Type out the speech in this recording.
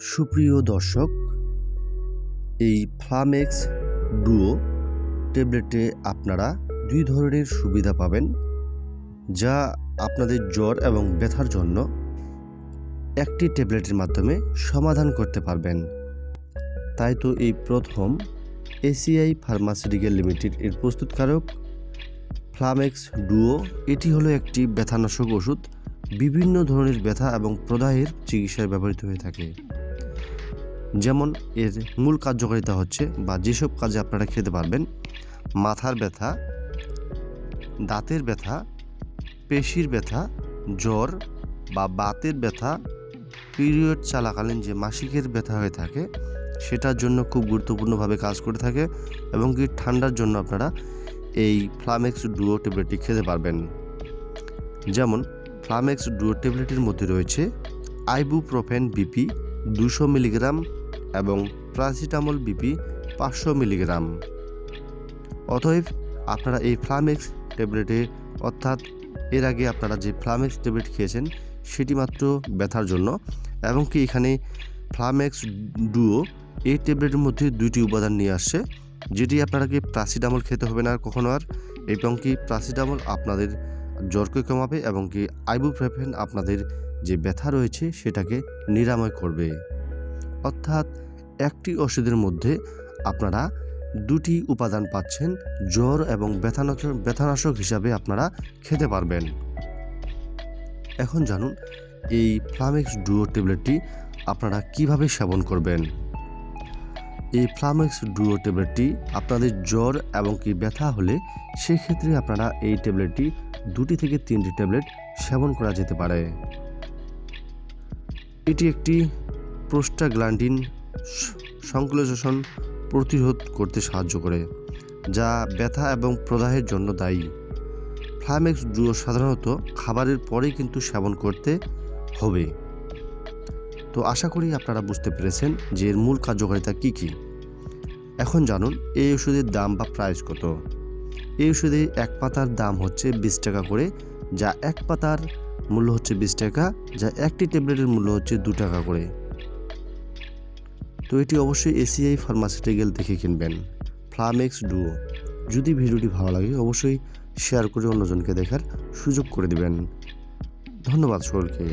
সুপ্রিয় দর্শক, এই ফ্লামেক্স ডুও ট্যাবলেটে আপনারা দুই ধরনের সুবিধা পাবেন, যা আপনাদের জ্বর এবং ব্যথার জন্য একটি ট্যাবলেটের মাধ্যমে সমাধান করতে পারবেন। তাই তো এই প্রথম এসিআই ফার্মাসিউটিক্যাল লিমিটেড এর প্রস্তুতকারক ফ্লামেক্স ডুও এটি হলো একটি ব্যথানাশক ওষুধ, বিভিন্ন ধরনের ব্যথা এবং প্রদাহের চিকিৎসায় ব্যবহৃত হয়ে থাকে। যেমন এর মূল কার্যকারিতা হচ্ছে বা যেসব কাজে আপনারা খেতে পারবেন, মাথার ব্যথা, দাঁতের ব্যথা, পেশির ব্যথা, জ্বর বা বাতের ব্যথা, পিরিয়ড চলাকালীন যে মাসিকের ব্যথা হয়ে থাকে, সেটার জন্য খুব গুরুত্বপূর্ণভাবে কাজ করে থাকে এবং কি ঠান্ডার জন্য আপনারা এই ফ্লামেক্স ডুও ট্যাবলেটটি খেতে পারবেন। যেমন ফ্লামেক্স ডুও ট্যাবলেটের মধ্যে রয়েছে আইবুপ্রোফেন বিপি দুশো মিলিগ্রাম এবং প্রাসিটামল বিপি পাঁচশো মিলিগ্রাম। অতএব আপনারা এই ফ্লামেক্স ট্যাবলেটে, অর্থাৎ এর আগে আপনারা যে ফ্লামেক্স ট্যাবলেট খেয়েছেন, সেটি মাত্র ব্যথার জন্য, এবং কি এখানে ফ্লামেক্স ডুও এই ট্যাবলেটের মধ্যে দুইটি উপাদান নিয়ে আসছে, যেটি আপনারাকে প্রাসিডামল খেতে হবে না কখনো আর, এবং কি প্রাসিডামল আপনাদের জ্বরকে কমাবে এবং কি আইবুপ্রোফেন আপনাদের যে ব্যথা রয়েছে সেটাকে নিরাময় করবে। অর্থাৎ একটি ওষুধের মধ্যে আপনারা দুটি উপাদান পাচ্ছেন, জ্বর এবং ব্যথানাশক ব্যথানাশক হিসাবে আপনারা খেতে পারবেন। এখন জানুন, এই ফ্লামেক্স ডুও ট্যাবলেটটি আপনারা কীভাবে সেবন করবেন? এই ফ্লামেক্স ডুও ট্যাবলেটটি আপনাদের জ্বর এবং কি ব্যথা হলে সেক্ষেত্রে আপনারা এই ট্যাবলেটটি দুটি থেকে তিনটি ট্যাবলেট সেবন করা যেতে পারে। এটি একটি প্রোস্টাগ্ল্যান্ডিন সংশ্লেষণ প্রতিরোধ করতে সাহায্য করে, যা ব্যথা এবং প্রদাহের জন্য দায়ী। ফ্লামেক্স ডুও সাধারণত খাবারের পরেই কিন্তু সেবন করতে হবে। তো আশা করি আপনারা বুঝতে পেরেছেন যে এর মূল কার্যকারিতা কী কী। এখন জানুন, এই ওষুধের দাম বা প্রাইস কত? এই ওষুধে এক পাতার দাম হচ্ছে বিশ টাকা করে, যা এক পাতার মূল্য হচ্ছে বিশ টাকা, যা একটি ট্যাবলেটের মূল্য হচ্ছে দু টাকা করে। তো এটি অবশ্যই এসিআই ফার্মাসিউটিক্যাল দেখে কিনবেন। ফ্লামেক্স ডুও যদি ভিডিওটি ভালো লাগে, অবশ্যই শেয়ার করে অন্যজনকে দেখার সুযোগ করে দেবেন। ধন্যবাদ সকলকে।